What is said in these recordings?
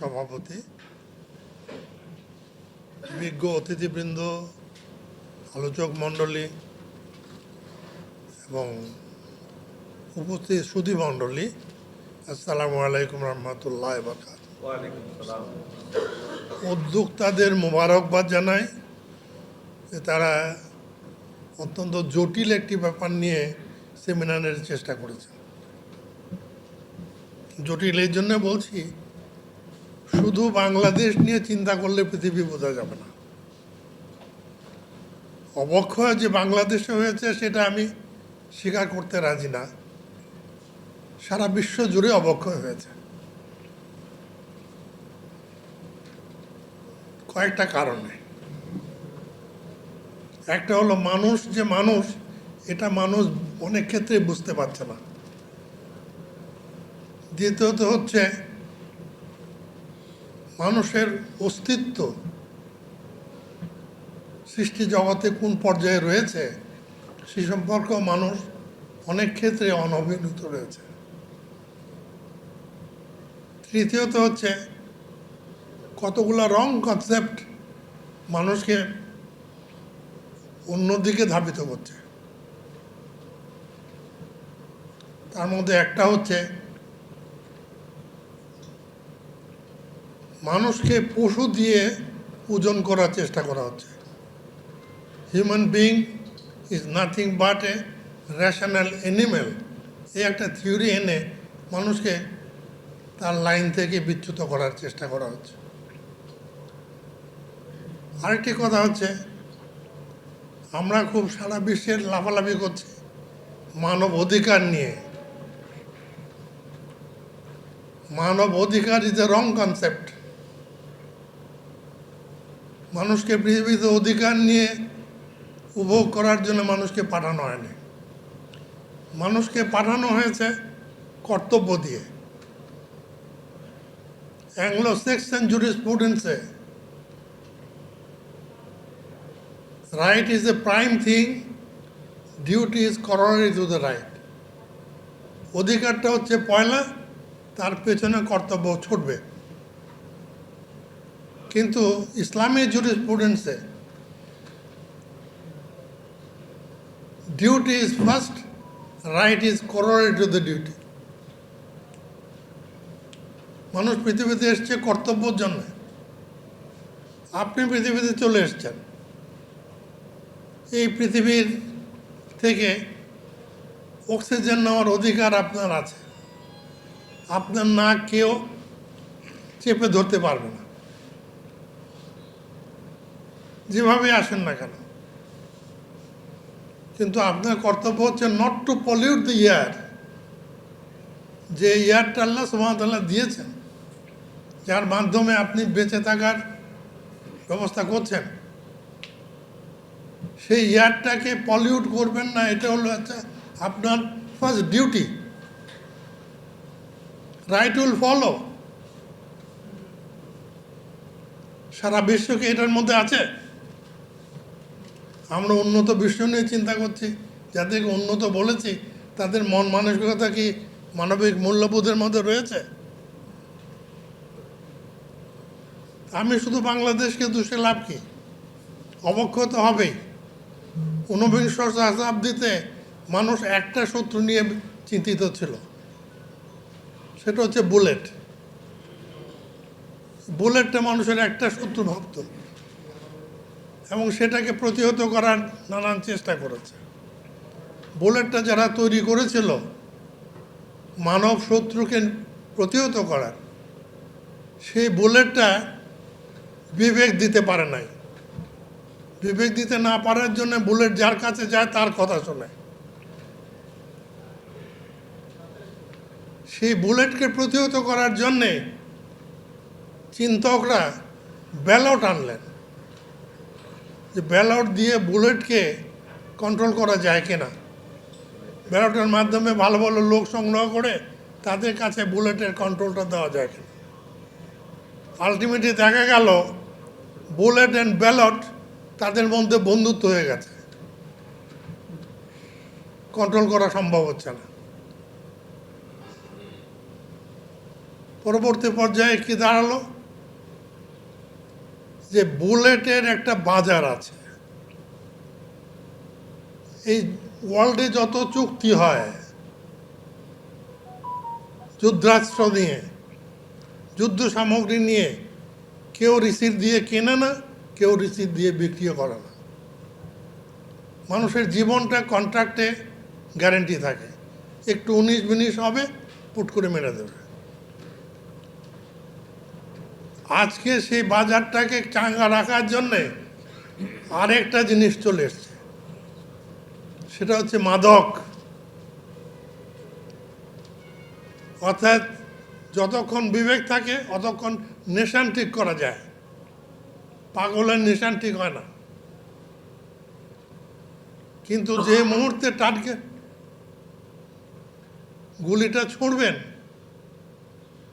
সভাপতি বিজ্ঞ অতিথিবৃন্দ আলোচক মণ্ডলী এবং উপস্থিত সুধী মণ্ডলী আসসালামু আলাইকুম রহমতুল্লাহ সালাম। উদ্যোক্তাদের মোবারকবাদ জানাই যে তারা অত্যন্ত জটিল একটি ব্যাপার নিয়ে সেমিনারের চেষ্টা করেছে জটিল এই জন্য বলছি শুধু বাংলাদেশ নিয়ে চিন্তা করলে পৃথিবী বোঝা যাবে না। অবক্ষয় যে বাংলাদেশে হয়েছে সেটা আমি স্বীকার করতে রাজি না। সারা বিশ্ব জুড়ে অবক্ষয় হয়েছে। কয়েকটা কারণে। একটা হলো মানুষ যে মানুষ, এটা মানুষ অনেক ক্ষেত্রে বুঝতে পারছে না। দ্বিতীয়ত হচ্ছে মানুষের অস্তিত্ব সৃষ্টি জগতে কোন পর্যায়ে রয়েছে, সে সম্পর্কেও মানুষ অনেক ক্ষেত্রে অনভিজ্ঞত রয়েছে। তৃতীয়ত হচ্ছে, কতগুলো রং কনসেপ্ট মানুষকে অন্যদিকে ধাবিত করছে। তার মধ্যে একটা হচ্ছে মানুষকে পশু দিয়ে ওজন করার চেষ্টা করা হচ্ছে। Human being is nothing but a rational animal এই একটা থিওরি এনে মানুষকে তার লাইন থেকে বিচ্যুত করার চেষ্টা করা হচ্ছে। আরেকটি কথা হচ্ছে, আমরা খুব সারা বিশ্বের লাফালাফি করছি মানব অধিকার নিয়ে। মানব অধিকার ইজ এ রং কনসেপ্ট মানুষকে পৃথিবীতে অধিকার নিয়ে উপভোগ করার জন্য মানুষকে পাঠানো হয়নি। মানুষকে পাঠানো হয়েছে কর্তব্য দিয়ে। Anglo section জুরিসপ্রুডেন্সে right is the prime thing duty is corollary to the right অধিকারটা হচ্ছে পয়লা, তার পেছনে কর্তব্য ছুটবে। কিন্তু ইসলামী জুরিসপ্রুডেন্সে duty is first right is corollary to the duty মানুষ পৃথিবীতে এসছে কর্তব্যর জন্য। আপনি পৃথিবীতে চলে এসছেন। এই পৃথিবীর থেকে অক্সিজেন নেওয়ার অধিকার আপনার আছে। আপনার না কেউ চেপে ধরতে পারবে না। যেভাবে আসেন না কেন? কিন্তু আপনার কর্তব্য হচ্ছে not to pollute the earth যে ইয়ারটা আল্লাহ সুমতাল্লাহ দিয়েছেন, যার মাধ্যমে আপনি বেঁচে থাকার ব্যবস্থা করছেন। সেই ইয়ারটাকে পলিউট করবেন না, এটা হলো একটা আপনার first duty right will follow সারা বিশ্বকে এটার মধ্যে আছে। আমরা উন্নত বিশ্ব নিয়ে চিন্তা করছি, যাদেরকে উন্নত বলেছি, তাদের মন মানসিকতা কি মানবিক মূল্যবোধের মধ্যে রয়েছে? আমি শুধু বাংলাদেশকে দোষে লাভ কি? অবক্ষত হবেই। ঊনবিংশ শতাব্দীতে মানুষ একটা শত্রু নিয়ে চিন্তিত ছিল, সেটা হচ্ছে বুলেট। বুলেটটা মানুষের একটা শত্রু ভাবত এবং সেটাকে প্রতিহত করার নানান চেষ্টা করেছে। বুলেটটা যারা তৈরি করেছিল, মানব শত্রুকে প্রতিহত করার, সেই বুলেটটা বিবেক দিতে পারে নাই। বিবেক দিতে না পারার জন্য বুলেট যার কাছে যায় তার কথা শোনে। সেই বুলেটকে প্রতিহত করার জন্যে চিন্তকরা ব্যালট আনলেন। যে ব্যালট দিয়ে বুলেটকে কন্ট্রোল করা যায় কিনা? ব্যালটের মাধ্যমে ভালো ভালো লোক সংগ্রহ করে তাদের কাছে বুলেটের কন্ট্রোলটা দেওয়া যায় কিনা? আলটিমেটলি দেখা গেল, বুলেট অ্যান্ড ব্যালট তাদের মধ্যে বন্ধুত্ব হয়ে গেছে। কন্ট্রোল করা সম্ভব হচ্ছে না। পরবর্তী পর্যায়ে কি দাঁড়াল? যে বুলেটের একটা বাজার আছে। এই ওয়ার্ল্ডে যত চুক্তি হয়, যুদ্ধাস্ত্র নিয়ে, যুদ্ধ সামগ্রী নিয়ে, কেউ রিসিট দিয়ে কেনে না, কেউ রিসিট দিয়ে বিক্রিও করে না। মানুষের জীবনটা কন্ট্রাক্টে গ্যারেন্টি থাকে। একটু উনিশ বিনিশ হবে, পুট করে মেরে দেবে। আজকে সেই বাজারটাকে চাঙ্গা রাখার জন্যে আরেকটা জিনিস চলে এসছে। সেটা হচ্ছে মাদক। অর্থাৎ যতক্ষণ বিবেক থাকে, অতক্ষণ নেশান ঠিক করা যায়। পাগলের নেশান ঠিক হয় না। কিন্তু যে মুহূর্তে টার্গেট গুলিটা ছুঁড়বেন,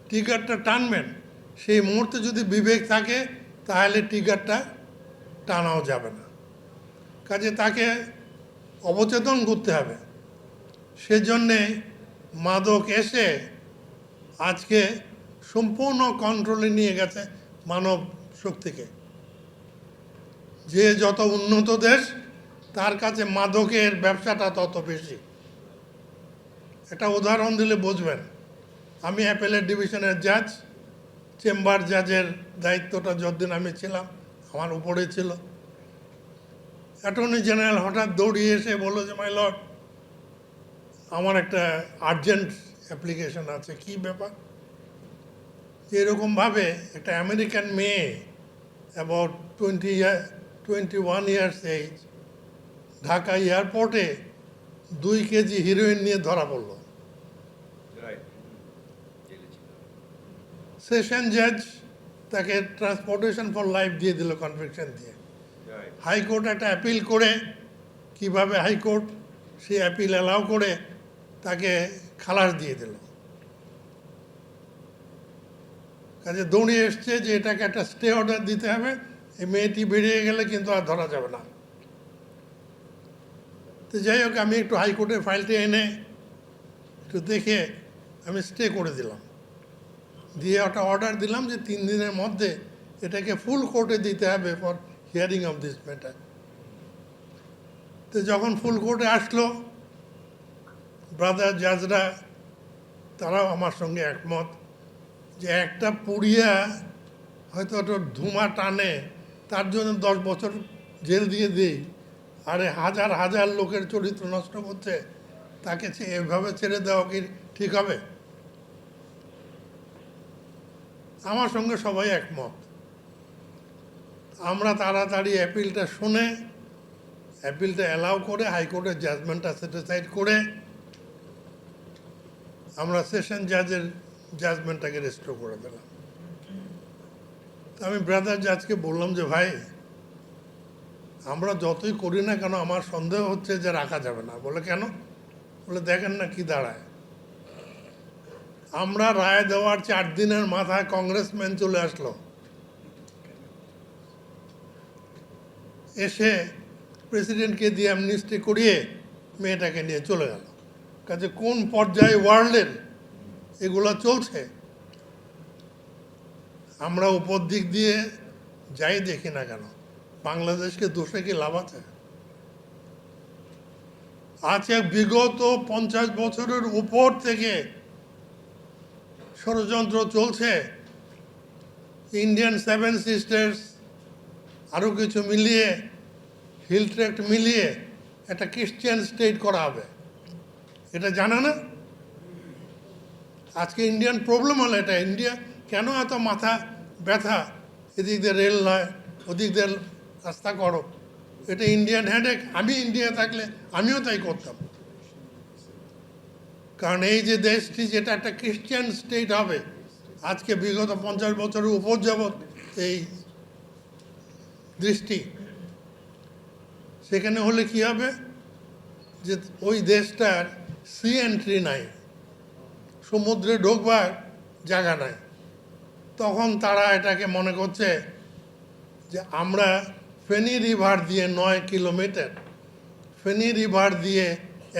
টিকারটা টানবেন সেই মুহূর্তে যদি বিবেক থাকে, তাহলে টিকারটা টানাও যাবে না। কাজে তাকে অবচেতন করতে হবে। সেজন্যে মাদক এসে আজকে সম্পূর্ণ কন্ট্রোলে নিয়ে গেছে মানব শক্তিকে। যে যত উন্নত দেশ, তার কাছে মাদকের ব্যবসাটা তত বেশি। একটা উদাহরণ দিলে বুঝবেন। আমি অ্যাপেলের ডিভিশনের জাজ চেম্বার জাজের দায়িত্বটা যতদিন আমি ছিলাম, আমার উপরে ছিল। অ্যাটর্নি জেনারেল হঠাৎ দৌড়িয়ে এসে বলল যে, মাই লর্ড, আমার একটা আর্জেন্ট অ্যাপ্লিকেশন আছে। কি ব্যাপার? এরকমভাবে একটা আমেরিকান মেয়ে about twenty year twenty one years age Dhaka এয়ারপোর্টে দুই কেজি হিরোইন নিয়ে ধরা পড়ল। সেশন জাজ তাকে ট্রান্সপোর্টেশন ফর লাইফ দিয়ে দিল কনভিকশন দিয়ে। হাইকোর্ট একটা অ্যাপিল করে কীভাবে হাইকোর্ট সেই অ্যাপিল অ্যালাউ করে তাকে খালাস দিয়ে দিল। কাজে দৌড়িয়ে এসছে যে এটাকে একটা স্টে অর্ডার দিতে হবে এই মেয়েটি বেরিয়ে গেলে কিন্তু আর ধরা যাবে না। তো যাই হোক আমি একটু হাইকোর্টের ফাইলটি এনে একটু দেখে আমি স্টে করে দিলাম। দিয়ে একটা অর্ডার দিলাম যে তিন দিনের মধ্যে এটাকে ফুল কোর্টে দিতে হবে for hearing of this matter তো যখন ফুল কোর্টে আসলো ব্রাদার জাজরা তারাও আমার সঙ্গে একমত যে একটা পুড়িয়া হয়তো একটা ধুমা টানে, তার জন্য দশ বছর জেল দিয়ে দিই। আরে হাজার হাজার লোকের চরিত্র নষ্ট করছে তাকে এভাবে ছেড়ে দেওয়া কি ঠিক হবে? আমার সঙ্গে সবাই একমত। আমরা তাড়াতাড়ি অ্যাপিলটা শুনে অ্যাপিলটা অ্যালাউ করে হাইকোর্টের জাজমেন্টটা স্যাটিসফাইড করে, আমরা সেশন জাজের জাজমেন্টটাকে রেস্টোর করে দিলাম। আমি ব্রাদার জাজকে বললাম যে, ভাই, আমরা যতই করি না কেন, আমার সন্দেহ হচ্ছে যে রাখা যাবে না। বলে, কেন? বলে, দেখেন না কি দাঁড়ায়। আমরা রায় দেওয়ার চার দিনের মাথায় কংগ্রেসম্যান চলে আসলো। এসে প্রেসিডেন্টকে দিয়ে অ্যামনিস্টি করিয়ে মেয়েটাকে নিয়ে চলে গেল। কাজে কোন পর্যায়ে ওয়ার্ল্ডের এগুলো চলছে? আমরা উপর দিক দিয়ে যাই দেখি না কেন? বাংলাদেশকে দোষে কি লাভ আছে? আছে বিগত পঞ্চাশ বছরের উপর থেকে ষড়যন্ত্র চলছে। ইন্ডিয়ান সেভেন সিস্টার্স আরও কিছু মিলিয়ে হিল ট্র্যাক্ট মিলিয়ে একটা ক্রিশ্চিয়ান স্টেট করা হবে। এটা জানা না? আজকে ইন্ডিয়ান প্রবলেম হলো এটা। ইন্ডিয়া কেন এত মাথা ব্যথা? এদিক দিয়ে রেল নয়, ওদিক দিয়ে রাস্তা করো। এটা ইন্ডিয়ান হ্যান্ডেক আমি ইন্ডিয়া থাকলে আমিও তাই করতাম। কারণ এই যে দেশটি যেটা একটা খ্রিস্টান স্টেট হবে, আজকে বিগত পঞ্চাশ বছরের উপর যাবৎ এই দৃষ্টি। সেখানে হলে কি হবে? যে ওই দেশটার সি এন্ট্রি নাই, সমুদ্রে ঢোকবার জায়গা নাই। তখন তারা এটাকে মনে করছে যে আমরা ফেনী রিভার দিয়ে নয় কিলোমিটার ফেনী রিভার দিয়ে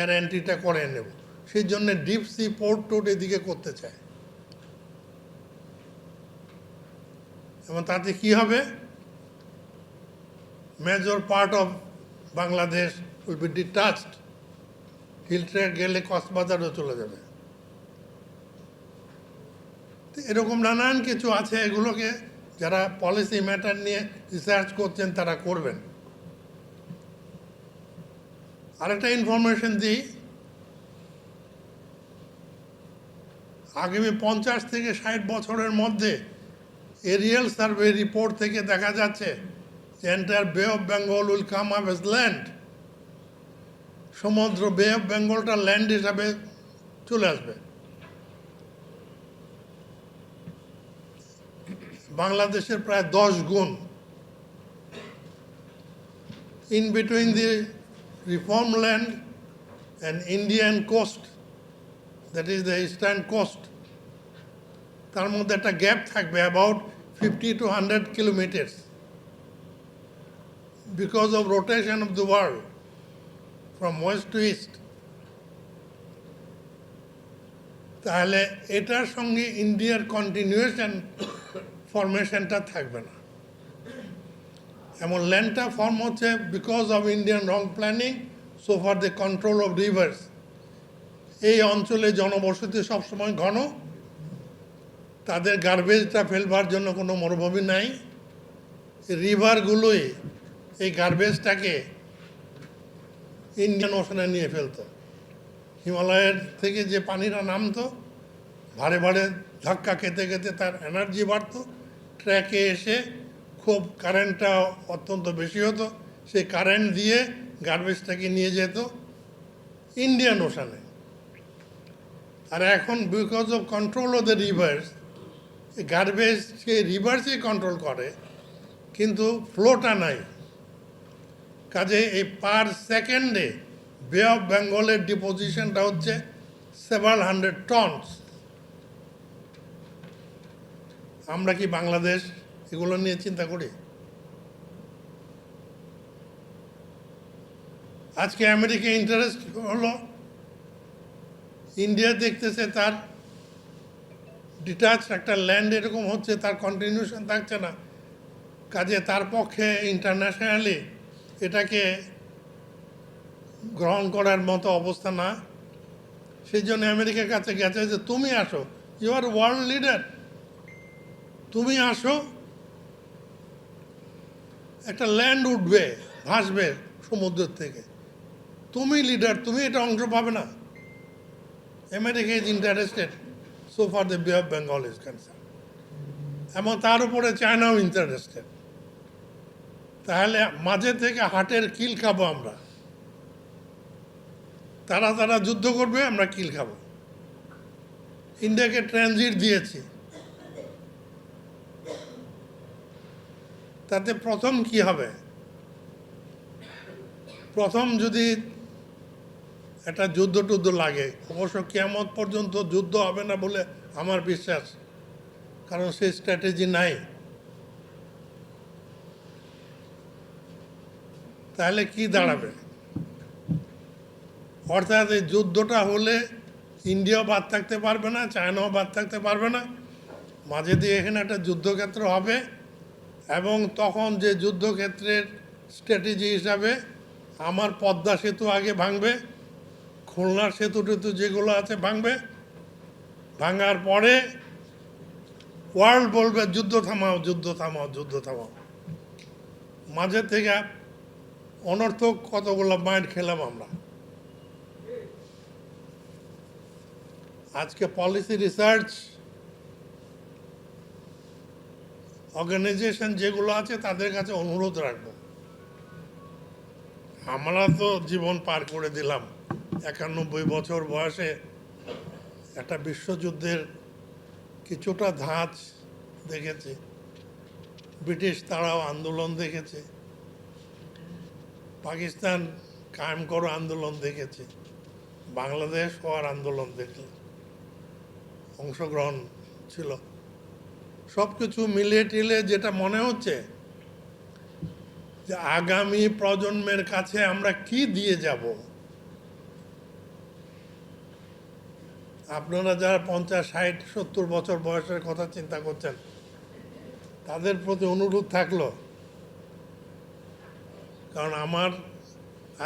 এর এন্ট্রিটা করে নেব। সেই জন্য ডিপ সি পোর্ট টোট এদিকে করতে চায়। এবং তাতে কি হবে? Major part of Bangladesh will be detached hill trek গেলে কক্সবাজারও চলে যাবে। এরকম নানান কিছু আছে এগুলোকে যারা পলিসি ম্যাটার নিয়ে রিসার্চ করছেন, তারা করবেন। আরেকটা ইনফরমেশন দিই। আগামী পঞ্চাশ থেকে ষাট বছরের মধ্যে এরিয়াল সার্ভে রিপোর্ট থেকে দেখা যাচ্ছে যে bay of Bengal will come up as land. সমুদ্র বে অফ বেঙ্গলটা ল্যান্ড হিসাবে চলে আসবে। বাংলাদেশের প্রায় দশ গুণ in between the reform land and Indian coast, that is the eastern coast, তার মধ্যে একটা গ্যাপ থাকবে about fifty to hundred kilometres because of rotation of the world from west to east তাহলে এটার সঙ্গে ইন্ডিয়ার কন্টিনিউয়েশন ফরমেশনটা থাকবে না। এমন ল্যান্ডটা ফর্ম হচ্ছে because of Indian wrong planning so for the control of rivers এই অঞ্চলে জনবসতি সবসময় ঘন। তাদের গার্বেজটা ফেলবার জন্য কোনো মরুভূমি নাই। রিভারগুলোই এই গার্বেজটাকে ইন্ডিয়ান ওশনে নিয়ে ফেলতো। হিমালয়ের থেকে যে পানিটা নামতো, ভারে ভারে ধাক্কা খেতে খেতে তার এনার্জি বাড়তো। ট্র্যাকে এসে খুব কারেন্টটা অত্যন্ত বেশি হতো। সেই কারেন্ট দিয়ে গার্বেজটাকে নিয়ে যেত। ইন্ডিয়ান ওশানে আর এখন because of control of the rivers গার্বেজকে রিভার্সই কন্ট্রোল করে, কিন্তু ফ্লোটা নাই। কাজে এই পার সেকেন্ডে বে অফ বেঙ্গলের ডিপোজিশনটা হচ্ছে সেভার হান্ড্রেড টনস আমরা কি বাংলাদেশ এগুলো নিয়ে চিন্তা করি? আজকে আমেরিকা ইন্টারেস্ট হলো ইন্ডিয়া দেখতেছে, তার ডিটাচ একটা ল্যান্ড এরকম হচ্ছে, তার কন্টিনিউশন থাকছে না। কাজে তার পক্ষে ইন্টারন্যাশনালি এটাকে গ্রহণ করার মতো অবস্থা না। সেই জন্য আমেরিকার কাছে গেছে যে, তুমি আসো ইউ আর ওয়ার্ল্ড লিডার তুমি আসো। একটা ল্যান্ড উঠবে, ভাসবে সমুদ্রের থেকে। তুমি লিডার তুমি এটা অংশ পাবে না। America is interested so for the bay of Bengal is concern এবং তার উপরে চায়নাও ইন্টারেস্টেড তাহলে মাঝে থেকে হাটের কিল খাব আমরা। তারা তারা যুদ্ধ করবে, আমরা কিল খাব। ইন্ডিয়াকে ট্রানজিট দিয়েছি। তাতে প্রথম কি হবে? প্রথম যদি একটা যুদ্ধ টুদ্ধ লাগে। অবশ্য কেমন পর্যন্ত যুদ্ধ হবে না বলে আমার বিশ্বাস। কারণ সেই স্ট্র্যাটেজি নাই। তাহলে কি দাঁড়াবে? অর্থাৎ এই যুদ্ধটা হলে ইন্ডিয়াও বাদ থাকতে পারবে না, চায়নাও বাদ থাকতে পারবে না। মাঝে দিয়ে এখানে একটা যুদ্ধক্ষেত্র হবে এবং তখন যে যুদ্ধক্ষেত্রের স্ট্র্যাটেজি হিসাবে আমার পদ্মা সেতু আগে ভাঙবে। খুলনার সেতু টেতু যেগুলো আছে ভাঙবে, ভাঙার পরে ওয়ার্ল্ড বলবে যুদ্ধ থামাও যুদ্ধ থামাও যুদ্ধ থামাও। মাঝে থেকে অনর্থক কতগুলো মাইন্ড খেলাম আমরা। আজকে পলিসি রিসার্চ অর্গানাইজেশন যেগুলো আছে তাদের কাছে অনুরোধ রাখব। আমরা তো জীবন পার করে দিলাম। একানব্বই বছর বয়সে একটা বিশ্বযুদ্ধের কিছুটা ধাঁচ দেখেছি। ব্রিটিশ তারাও আন্দোলন দেখেছে। পাকিস্তান কায়েম করো আন্দোলন দেখেছে। বাংলাদেশ হওয়ার আন্দোলন দেখলে। অংশগ্রহণ ছিল। সব কিছু মিলে টিলে যেটা মনে হচ্ছে যে আগামী প্রজন্মের কাছে আমরা কি দিয়ে যাব? আপনারা যারা পঞ্চাশ, ষাট, সত্তর বছর বয়সের কথা চিন্তা করছেন, তাদের প্রতি অনুরোধ থাকল। কারণ আমার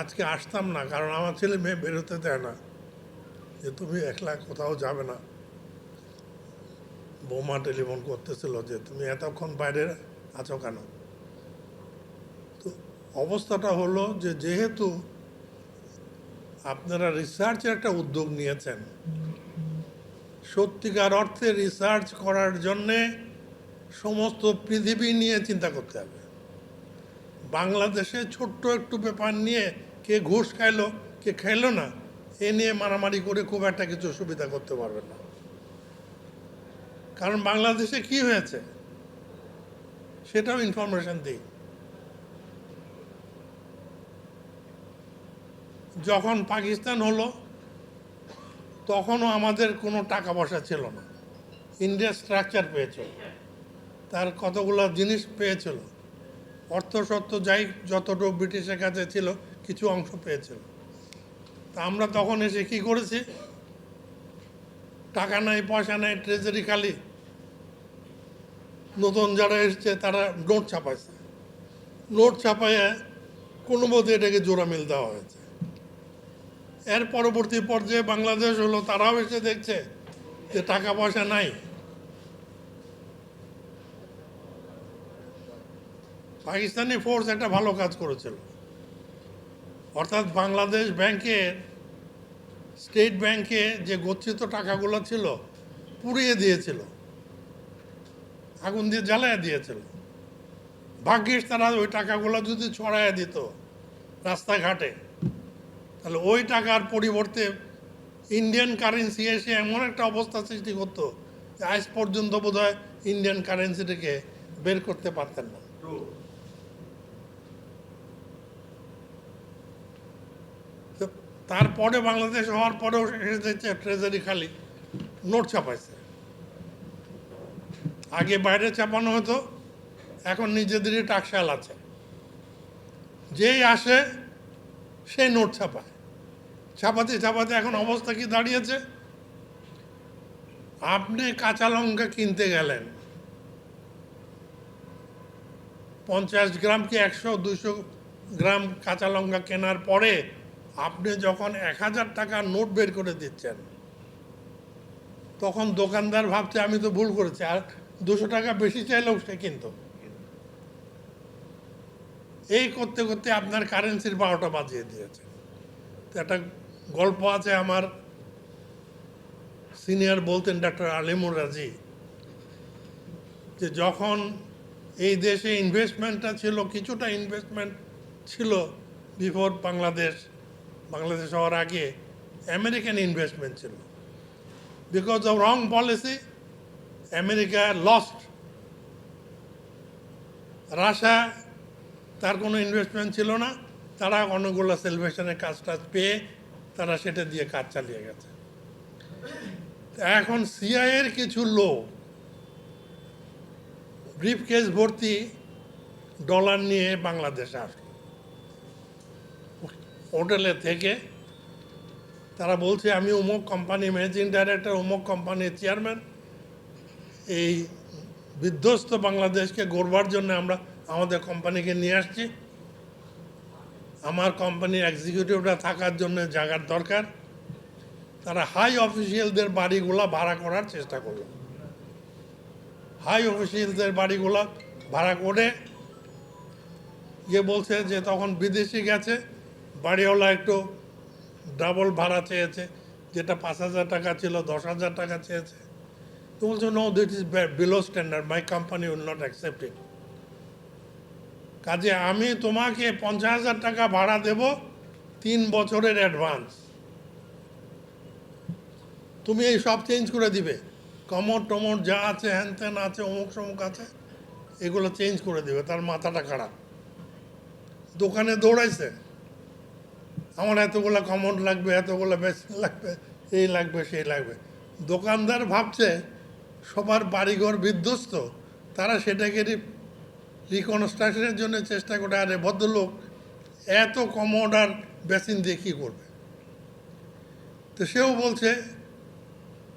আজকে আসতাম না, কারণ আমার ছেলে মেয়ে বেরোতে দেয় না। যে তুমি একলা কোথাও যাবে না। বৌমা টেলিফোন করতেছিল যে, তুমি এতক্ষণ বাইরে আছো কেন? তো অবস্থাটা হলো যে, যেহেতু আপনারা রিসার্চের একটা উদ্যোগ নিয়েছেন সত্যিকার অর্থে রিসার্চ করার জন্যে সমস্ত পৃথিবী নিয়ে চিন্তা করতে হবে। বাংলাদেশে ছোট্ট একটু ব্যাপার নিয়ে কে ঘুষ খাইলো, কে খাইলো না, এ নিয়ে মারামারি করে খুব একটা কিছু সুবিধা করতে পারবে না। কারণ বাংলাদেশে কি হয়েছে, সেটাও ইনফরমেশন দিই। যখন পাকিস্তান হলো তখনও আমাদের কোনো টাকা পয়সা ছিল না। ইন্ডিয়া স্ট্রাকচার পেয়েছিল। তার কতগুলো জিনিস পেয়েছিল। অর্থ সত্য যাই যতটুকু ব্রিটিশের কাছে ছিল, কিছু অংশ পেয়েছিল। তা আমরা তখন এসে কি করেছি? টাকা নাই, পয়সা নাই ট্রেজারি খালি। নতুন যারা এসছে, তারা নোট ছাপাইছে। নোট ছাপাইয়ে কোনো মতে এটাকে জোড়া মিল দেওয়া হয়েছে। এর পরবর্তী পর্যায়ে বাংলাদেশ হলো, তারাও এসে দেখছে যে টাকা পয়সা নাই। পাকিস্তানি ফোর্স একটা ভালো কাজ করেছিল। অর্থাৎ বাংলাদেশ ব্যাংকের স্টেট ব্যাংকে যে গচ্ছিত টাকাগুলো ছিল, পুড়িয়ে দিয়েছিল। আগুন দিয়ে জ্বালায় দিয়েছিল। ভাগ্যিস তারা ওই টাকাগুলো যদি ছড়াইয়া দিত রাস্তাঘাটে তাহলে ওই টাকার পরিবর্তে ইন্ডিয়ান কারেন্সি এসে এমন একটা অবস্থা সৃষ্টি করতো যে আজ পর্যন্ত বোধ ইন্ডিয়ান কারেন্সিটাকে বের করতে পারতেন না। তারপরে বাংলাদেশ হওয়ার পরেও এসে দেখছে ট্রেজারি খালি নোট ছাপাইছে। আগে বাইরে ছাপানো হতো, এখন নিজেদেরই টাকশাল আছে। যেই আসে, সেই নোট ছাপায়। ছাপাতে ছাপাতে এখন অবস্থা কি দাঁড়িয়েছে? আপনি কাঁচা লঙ্কা কিনতে গেলেন। পঞ্চাশ গ্রাম কি একশো, দুশো গ্রাম কাঁচা লঙ্কা কেনার পরে আপনি যখন এক হাজার টাকার নোট বের করে দিচ্ছেন, তখন দোকানদার ভাবছে, আমি তো ভুল করেছি, আর দুশো টাকা বেশি চাইলেও সে কিন্তু। এই করতে করতে আপনার কারেন্সির বারোটা বাজিয়ে দিয়েছে। একটা গল্প আছে আমার। সিনিয়র বলতেন ডাক্তার আলিমুর রাজি যে যখন এই দেশে ইনভেস্টমেন্টটা ছিল, কিছুটা ইনভেস্টমেন্ট ছিল বিফোর বাংলাদেশ বাংলাদেশ হওয়ার আগে আমেরিকান ইনভেস্টমেন্ট ছিল। Because of wrong policy America lost Russia তার কোনো ইনভেস্টমেন্ট ছিল না। তারা অনেকগুলো সেলিব্রেশনের কাজ টাজ পেয়ে তারা সেটা দিয়ে কাজ চালিয়ে গেছে। এখন সিআইয়ের কিছু লোক ব্রিফ কেস ভর্তি ডলার নিয়ে বাংলাদেশে আসলো। হোটেলে থেকে তারা বলছে, আমি অমুক কোম্পানি ম্যানেজিং ডাইরেক্টর অমুক কোম্পানির চেয়ারম্যান। এই বিধ্বস্ত বাংলাদেশকে গড়বার জন্য আমরা আমাদের কোম্পানিকে নিয়ে আসছি। আমার কোম্পানির এক্সিকিউটিভরা থাকার জন্য জায়গার দরকার। তারা হাই অফিসিয়ালদের বাড়িগুলা ভাড়া করার চেষ্টা করল। হাই অফিসিয়ালদের বাড়িগুলা ভাড়া করে গিয়ে বলছে যে, তখন বিদেশি গেছে, বাড়িওয়ালা একটু ডাবল ভাড়া চেয়েছে, যেটা পাঁচ হাজার টাকা ছিল, দশ হাজার টাকা চেয়েছে। তো বলছে no that is below standard my company will not accept it কাজে আমি তোমাকে পঞ্চাশ হাজার টাকা ভাড়া দেব তিন বছরের অ্যাডভান্স তুমি এই সব চেঞ্জ করে দিবে। কমর টমর যা আছে, হ্যান ত্যান আছে, অমুক সমুক আছে, এগুলো চেঞ্জ করে দিবে। তার মাথাটা খারাপ। দোকানে দৌড়াইছে। আমার এতগুলো কমর লাগবে, এতগুলো বেসিন লাগবে, এই লাগবে, সেই লাগবে। দোকানদার ভাবছে, সবার বাড়িঘর বিধ্বস্ত, তারা সেটাকে রিকনস্ট্রাকশনের জন্য চেষ্টা করে, আরে ভদ্রলোক, এত কমোড আর বেসিন দিয়ে কী করবে? তো সেও বলছে,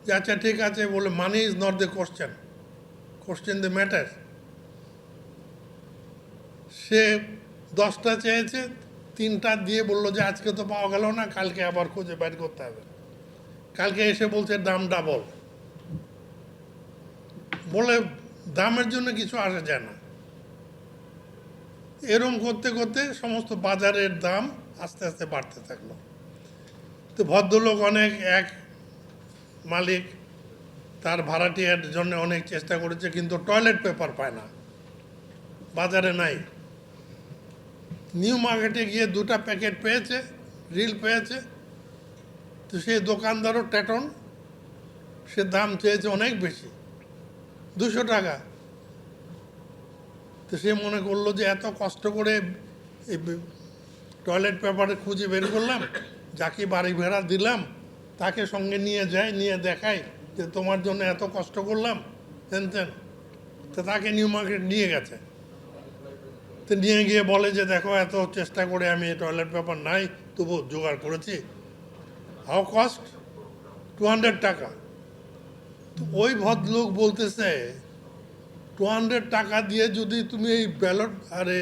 যে আচ্ছা ঠিক আছে, বলে money is not the question question the matter সে দশটা চেয়েছে, তিনটা দিয়ে বলল যে, আজকে তো পাওয়া গেল না, কালকে আবার খুঁজে বের করতে হবে। কালকে এসে বলছে, দাম ডাবল বলে, দামের জন্য কিছু আসা যায় না। এরম করতে করতে সমস্ত বাজারের দাম আস্তে আস্তে বাড়তে থাকল। তো ভদ্রলোক অনেক এক মালিক, তার ভাড়াটিয়ার জন্য অনেক চেষ্টা করেছে, কিন্তু টয়লেট পেপার পায় না। বাজারে নাই। নিউ মার্কেটে গিয়ে দুটা প্যাকেট পেয়েছে, রিল পেয়েছে। তো সেই দোকানদারও ট্যাটন সে দাম চেয়েছে অনেক বেশি, দুশো টাকা। তো সে মনে করল যে এত কষ্ট করে টয়লেট পেপারে খুঁজে বের করলাম, যাকে বাড়ি ভাড়া দিলাম, তাকে সঙ্গে নিয়ে যায়, নিয়ে দেখায় যে তোমার জন্য এত কষ্ট করলাম তেন তেন তো তাকে নিউ মার্কেট নিয়ে গেছে। তো নিয়ে গিয়ে বলে যে দেখো এত চেষ্টা করে আমি টয়লেট পেপার নাই তবু জোগাড় করেছি। হাউ কস্ট টু হান্ড্রেড টাকা। তো ওই ভদ্রলোক বলতেছে টু হান্ড্রেড টাকা দিয়ে যদি তুমি এই ব্যালট আরে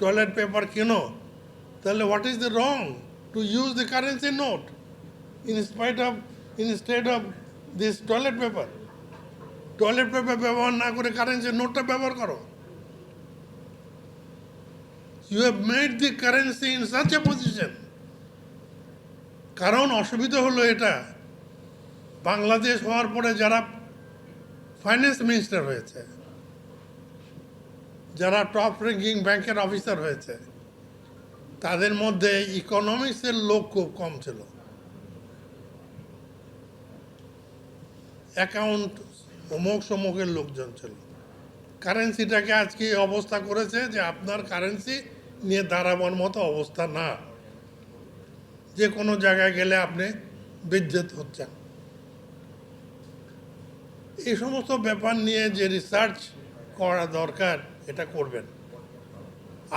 টয়লেট পেপার কেনো? তাহলে what is the wrong to use the currency note in spite of instead of this toilet paper toilet paper ব্যবহার না করে কারেন্সি নোটটা ব্যবহার করো। You have made the currency in such a position কারণ অসুবিধা হলো এটা। বাংলাদেশ হওয়ার পরে যারা ফাইন্যান্স মিনিস্টার হয়েছে, যারা টপ র্যাঙ্কিং ব্যাংকের অফিসার হয়েছে, তাদের মধ্যে ইকোনমিক্সের লোক খুব কম ছিল। অ্যাকাউন্ট অমুক সমুখের লোকজন ছিল। কারেন্সিটাকে আজকে অবস্থা করেছে যে আপনার কারেন্সি নিয়ে দাঁড়াবার মতো অবস্থা না। যে কোনো জায়গায় গেলে আপনি বিদ্যুৎ হচ্ছেন। এই সমস্ত ব্যাপার নিয়ে যে রিসার্চ করা দরকার, এটা করবেন।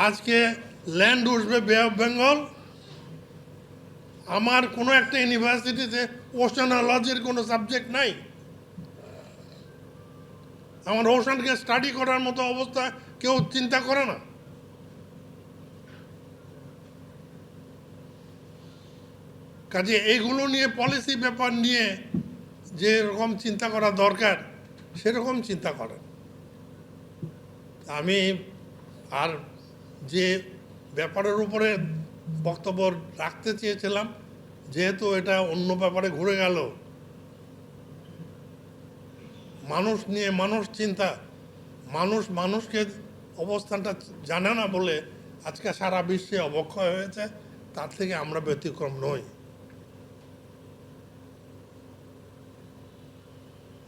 আজকে ল্যান্ড উঠবে বে অফ বেঙ্গল আমার কোনো একটা ইউনিভার্সিটিতে ওশানোলজির কোনো সাবজেক্ট নাই। আমার ওশানকে স্টাডি করার মতো অবস্থা কেউ চিন্তা করে না। কাজে এইগুলো নিয়ে পলিসি ব্যাপার নিয়ে যে রকম চিন্তা করা দরকার, সেরকম চিন্তা করেন। আমি আর যে ব্যাপারের উপরে বক্তব্য রাখতে চেয়েছিলাম, যেহেতু এটা অন্য ব্যাপারে ঘুরে গেল, মানুষ নিয়ে মানুষ চিন্তা, মানুষ মানুষকে অবস্থানটা জানে না বলে আজকে সারা বিশ্বে অবক্ষয় হয়েছে, তার থেকে আমরা ব্যতিক্রম নই।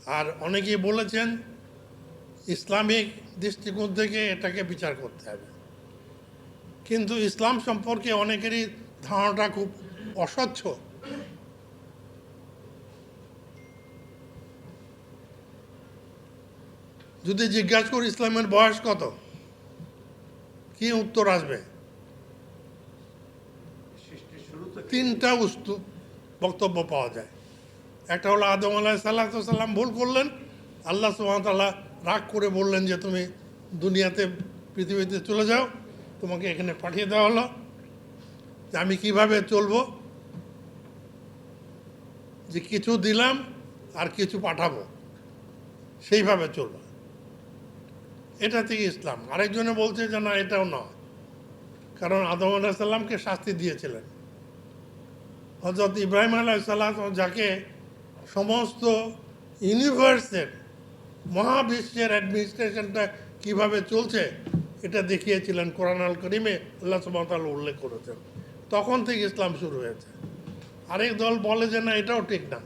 আর অনেকেই বলেছেন, ইসলামিক দৃষ্টিকোণ থেকে এটাকে বিচার করতে হবে। কিন্তু ইসলাম সম্পর্কে অনেকেরই ধারণাটা খুব অস্বচ্ছ। যদি জিজ্ঞাসা করি, ইসলামের বয়স কত? কি উত্তর আসবে? তিনটা উস্তু বক্তব্য পাওয়া যায়। একটা হলো আদম আলাহ সাল্লাম ভুল করলেন, আল্লাহ সুহামতাল্লাহ রাগ করে বললেন যে তুমি দুনিয়াতে, পৃথিবীতে চলে যাও, তোমাকে এখানে পাঠিয়ে দেওয়া হলো। যে আমি কীভাবে চলবো? যে কিছু দিলাম আর কিছু পাঠাবো। সেইভাবে চলবো। এটা থেকে ইসলাম। আরেকজনে বলছে যে না, এটাও নয়। কারণ আদম আলাহ সাল্লামকে শাস্তি দিয়েছিলেন। হজরত ইব্রাহিম আলাইসাল্লাম যাকে সমস্ত ইউনিভার্সের মহাবিশ্বের অ্যাডমিনিস্ট্রেশনটা কীভাবে চলছে, এটা দেখিয়েছিলেন কোরআন আল করিমে, আল্লাহ সুমতাল উল্লেখ করেছেন। তখন থেকে ইসলাম শুরু হয়েছে। আরেক দল বলে যে, না, এটাও ঠিক না।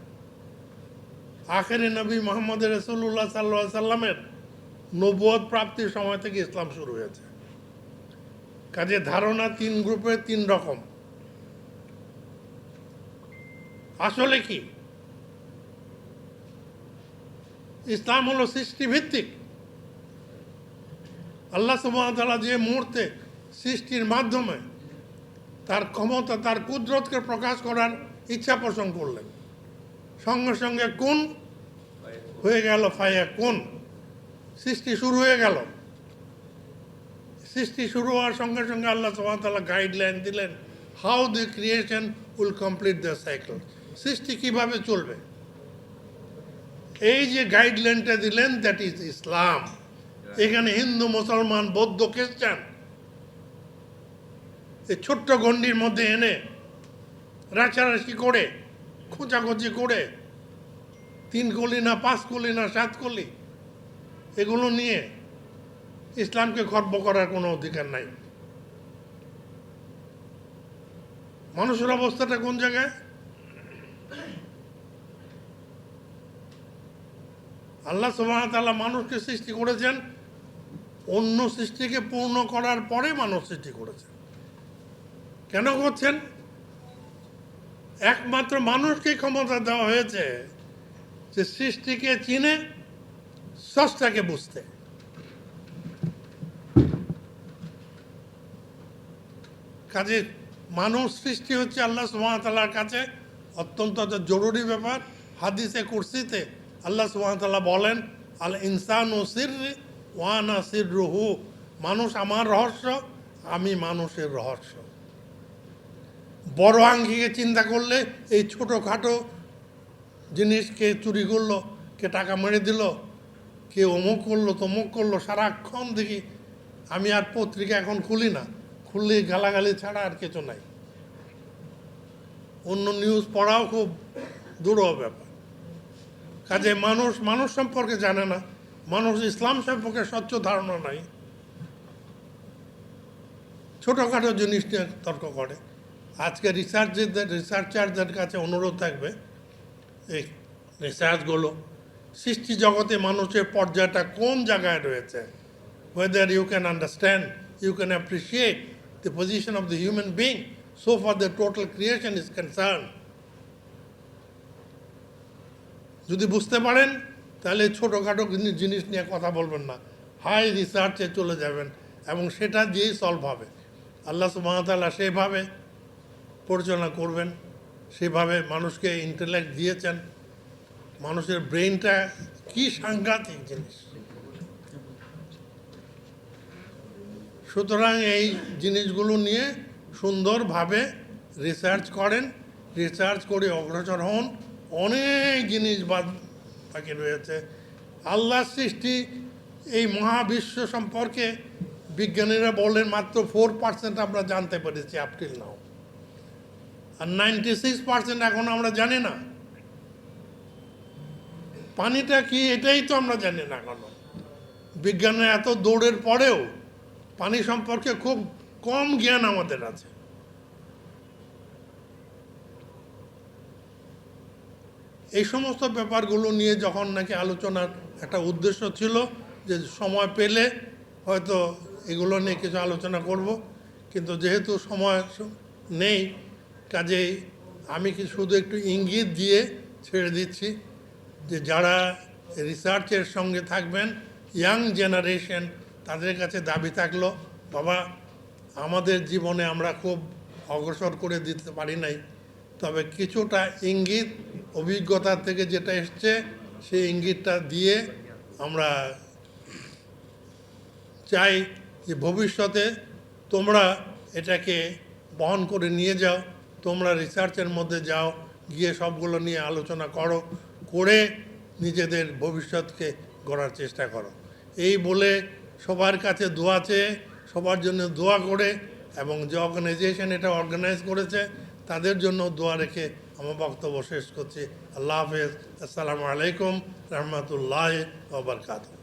আখেরি নবী মোহাম্মদ রসুল্লাহ সাল্লা সাল্লামের নবুয়ত প্রাপ্তির সময় থেকে ইসলাম শুরু হয়েছে। কাজে ধারণা তিন গ্রুপে তিন রকম। আসলে কি? ইসলাম হলো সৃষ্টিভিত্তিক। আল্লাহ সুবাহতালা যে মুহূর্তে সৃষ্টির মাধ্যমে তার ক্ষমতা, তার কুদরতকে প্রকাশ করার ইচ্ছা পোষণ করলেন। সঙ্গে সঙ্গে কোন? হয়ে গেল ফায়া কোন? সৃষ্টি শুরু হয়ে গেল। সৃষ্টি শুরু হওয়ার সঙ্গে সঙ্গে আল্লাহ সুবাহতাল্লাহ গাইডলাইন দিলেন how the creation will complete the cycle সৃষ্টি কীভাবে চলবে? এই যে গাইডলাইনটা দিলেন দ্যাট ইজ ইসলাম এখানে হিন্দু মুসলমান বৌদ্ধ খ্রিস্টান। এই ছোট্ট গণ্ডির মধ্যে এনে রাচারাচি করে খোঁচাখুচি করে তিন কলি না পাঁচ কলি না সাত কলি এগুলো নিয়ে ইসলামকে খর্ব করার কোনো অধিকার নাই। মানুষের অবস্থাটা কোন জায়গায়? আল্লাহ সুবাহতাল্লাহ মানুষকে সৃষ্টি করেছেন। অন্য সৃষ্টিকে পূর্ণ করার পরে মানুষ সৃষ্টি করেছেন। কেন করছেন? একমাত্র মানুষকে ক্ষমতা দেওয়া হয়েছে যে সৃষ্টিকে চিনে, স্রষ্টাকে বুঝতে। কাজে মানুষ সৃষ্টি হচ্ছে আল্লাহ সুবাহতাল্লাহর কাছে অত্যন্ত জরুরি ব্যাপার। হাদিসে, কুরসিতে আল্লাহ সুবাহতাল্লাহ বলেন, আল ইনসান ও সির ওয়ানা সির রুহু মানুষ আমার রহস্য, আমি মানুষের রহস্য। বড় আঙ্গিকে চিন্তা করলে এই ছোটোখাটো জিনিস কে চুরি করল, কে টাকা মেরে দিল, কে অমুক করল, তমুক করল, সারাক্ষণ দেখি আমি আর পত্রিকা এখন খুলি না। খুললে গালাগালি ছাড়া আর কিছু নাই। অন্য নিউজ পড়াও খুব দূরহ ব্যাপার। কাজে মানুষ মানুষ সম্পর্কে জানে না। মানুষ ইসলাম সম্পর্কে স্বচ্ছ ধারণা নাই। ছোটোখাটো জিনিস নিয়ে তর্ক করে। আজকে রিসার্চের রিসার্চারদের কাছে অনুরোধ থাকবে, এই রিসার্চগুলো সৃষ্টি জগতে মানুষের পর্যায়টা কোন জায়গায় রয়েছে? Whether you can understand you can appreciate the position of the human being, so far the total creation is concerned. যদি বুঝতে পারেন, তাহলে ছোটোখাটো জিনিস নিয়ে কথা বলবেন না। হাই রিসার্চে চলে যাবেন এবং সেটা দিয়েই সলভ হবে। আল্লাহ সুবাহতাল্লাহ সেভাবে পরিচালনা করবেন, সেভাবে মানুষকে ইন্টেলেক্ট দিয়েছেন। মানুষের ব্রেনটা কি সাংঘাতিক জিনিস। সুতরাং এই জিনিসগুলো নিয়ে সুন্দরভাবে রিসার্চ করেন রিসার্চ করে অগ্রসর হন। অনেক জিনিস বাদ বাকি রয়েছে। আল্লাহ সৃষ্টি এই মহাবিশ্ব সম্পর্কে বিজ্ঞানীরা বলেন মাত্র ফোর পার্সেন্ট আমরা জানতে পেরেছি আপটিল নাও আর নাইনটি সিক্স পার্সেন্ট এখন আমরা জানি না। পানিটা কি এটাই তো আমরা জানি না এখনও। বিজ্ঞানের এত দৌড়ের পরেও পানি সম্পর্কে খুব কম জ্ঞান আমাদের আছে। এই সমস্ত ব্যাপারগুলো নিয়ে যখন নাকি আলোচনার একটা উদ্দেশ্য ছিল যে সময় পেলে হয়তো এগুলো নিয়ে কিছু আলোচনা করব, কিন্তু যেহেতু সময় নেই, কাজেই আমি কি শুধু একটু ইঙ্গিত দিয়ে ছেড়ে দিচ্ছি যে যারা রিসার্চের সঙ্গে থাকবেন, ইয়াং জেনারেশন, তাদের কাছে দাবি থাকল, বাবা, আমাদের জীবনে আমরা খুব অগ্রসর করে দিতে পারি নাই। তবে কিছুটা ইঙ্গিত অভিজ্ঞতা থেকে যেটা এসছে, সেই ইঙ্গিতটা দিয়ে আমরা চাই যে ভবিষ্যতে তোমরা এটাকে বহন করে নিয়ে যাও, তোমরা রিসার্চের মধ্যে যাও, গিয়ে সবগুলো নিয়ে আলোচনা করো, করে নিজেদের ভবিষ্যৎকে গড়ার চেষ্টা করো। এই বলে সবার কাছে দোয়া চেয়ে, সবার জন্য দোয়া করে এবং যে অর্গানাইজেশন এটা অর্গানাইজ করেছে, তাদের জন্য দোয়া রেখে আমার বক্তব্য শেষ করছি। আল্লাহ হাফেজ। আসসালামু আলাইকুম। রহমতুল্লাহ ওবরকাতু